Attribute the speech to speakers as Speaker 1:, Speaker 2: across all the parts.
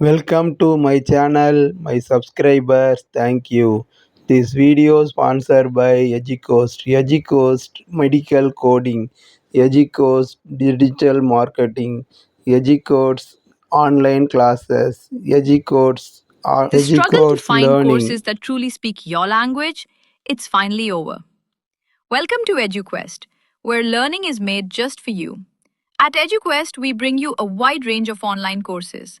Speaker 1: Welcome to my channel, my subscribers, thank you. This video sponsored by EduCoast, EduCoast Medical Coding, EduCoast Digital Marketing, EduCoast Online Classes, EduCoast uh,
Speaker 2: The struggle to find
Speaker 1: Learning.
Speaker 2: courses that truly speak your language, it's finally over. Welcome to EduQuest, where learning is made just for you. At EduQuest, we bring you a wide range of online courses,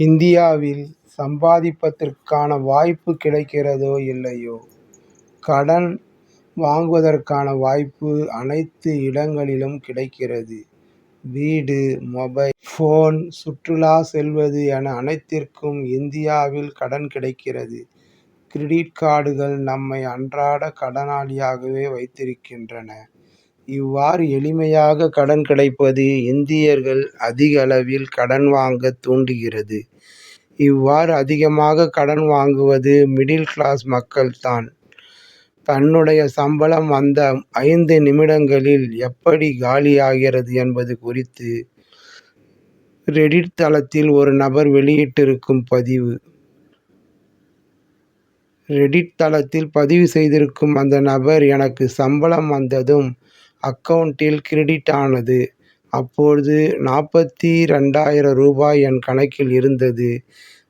Speaker 1: இந்தியாவில் சம்பாதிப்பதற்கான வாய்ப்பு கிடைக்கிறதோ இல்லையோ? கடன் வாங்குவதற்கான வாய்ப்பு அனைத்து இடங்களிலும் கிடைக்கிறது. வீடு மொபைல் ஃபோன் சுற்றுலா செல்வது என அனைத்திற்கும் இந்தியாவில் கடன் கிடைக்கிறது. கிரெடிட் கார்டுகள் நம்மை அன்றாட கடனாளியாகவே வைத்திருக்கின்றன. இவ்வாறு எளிமையாக கடன் கிடைப்பது இந்தியர்கள் அதிக அளவில் கடன் வாங்க தூண்டுகிறது. இவ்வாறு அதிகமாக கடன் வாங்குவது மிடில் கிளாஸ் மக்கள்தான். தன்னுடைய சம்பளம் வந்த ஐந்து நிமிடங்களில் எப்படி காலியாகிறது என்பது குறித்து ரெடிட் தளத்தில் ஒரு நபர் வெளியிட்டிருக்கும் பதிவு. ரெடிட் தளத்தில் பதிவு செய்திருக்கும் அந்த நபர் எனக்கு சம்பளம் வந்ததும் அக்கவுண்ட்டில் கிரெடிட் ஆனது. அப்பொழுது நாற்பத்தி ரெண்டாயிரம் ரூபாய் என் கணக்கில் இருந்தது.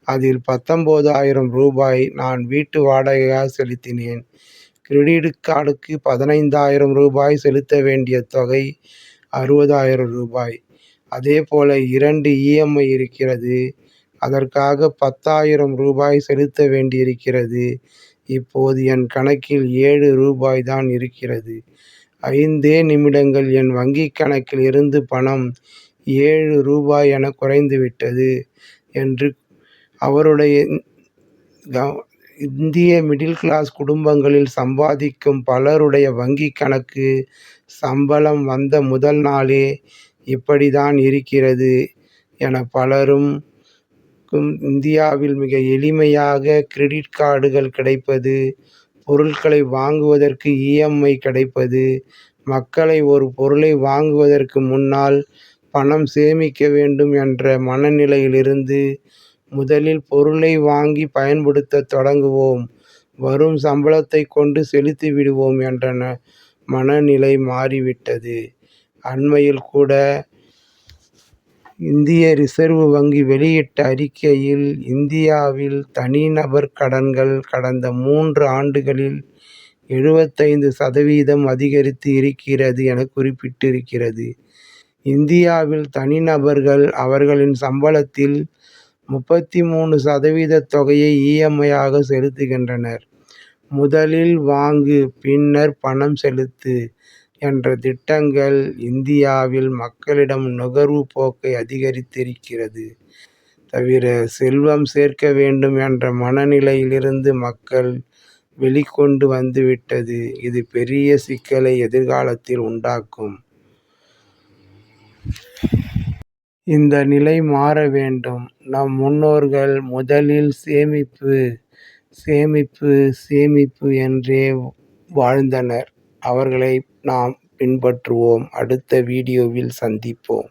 Speaker 1: அதில் பத்தொம்போதாயிரம் ரூபாய் நான் வீட்டு வாடகையாக செலுத்தினேன். கிரெடிட் கார்டுக்கு பதினைந்தாயிரம் ரூபாய் செலுத்த வேண்டிய தொகை அறுபதாயிரம் ரூபாய். அதே போல் இரண்டு இஎம்ஐ இருக்கிறது. அதற்காக பத்தாயிரம் ரூபாய் செலுத்த வேண்டியிருக்கிறது. இப்போது என் கணக்கில் ஏழு ரூபாய் தான் இருக்கிறது. ஐந்தே நிமிடங்கள் என் வங்கிக் கணக்கில் இருந்து பணம் ஏழு ரூபாய் என குறைந்துவிட்டது என்று அவருடைய இந்திய மிடில் கிளாஸ் குடும்பங்களில் சம்பாதிக்கும் பலருடைய வங்கிக் கணக்கு சம்பளம் வந்த முதல் நாளே இப்படி தான் இருக்கிறது என பலரும் இந்தியாவில் மிக எளிமையாக கிரெடிட் கார்டுகள் கிடைப்பது பொருட்களை வாங்குவதற்கு இஎம்ஐ கிடைப்பது மக்களை ஒரு பொருளை வாங்குவதற்கு முன்னால் பணம் சேமிக்க வேண்டும் என்ற மனநிலையிலிருந்து முதலில் பொருளை வாங்கி பயன்படுத்த தொடங்குவோம். வரும் சம்பளத்தை கொண்டு செலுத்தி விடுவோம் என்ற மனநிலை மாறிவிட்டது. அண்மையில் கூட இந்திய ரிசர்வ் வங்கி வெளியிட்ட அறிக்கையில் இந்தியாவில் தனிநபர் கடன்கள் கடந்த மூன்று ஆண்டுகளில் எழுபத்தைந்து சதவீதம் அதிகரித்து இருக்கிறது என குறிப்பிட்டிருக்கிறது. இந்தியாவில் தனிநபர்கள் அவர்களின் சம்பளத்தில் முப்பத்தி மூணு சதவீத தொகையை இஎம்ஐயாக செலுத்துகின்றனர். முதலில் வாங்கு பின்னர் பணம் செலுத்து. என்ற திட்டங்கள் இந்தியாவில் மக்களிடம் நுகர்வு போக்கை அதிகரித்திருக்கிறது. தவிர செல்வம் சேர்க்க வேண்டும் என்ற மனநிலையிலிருந்து மக்கள் வெளிக்கொண்டு வந்துவிட்டது. இது பெரிய சிக்கலை எதிர்காலத்தில் உண்டாக்கும். இந்த நிலை மாற வேண்டும். நம் முன்னோர்கள் முதலில் சேமிப்பு சேமிப்பு சேமிப்பு என்றே வாழ்ந்தனர். அவர்களை நாம் பின்பற்றுவோம். அடுத்த வீடியோவில் சந்திப்போம்.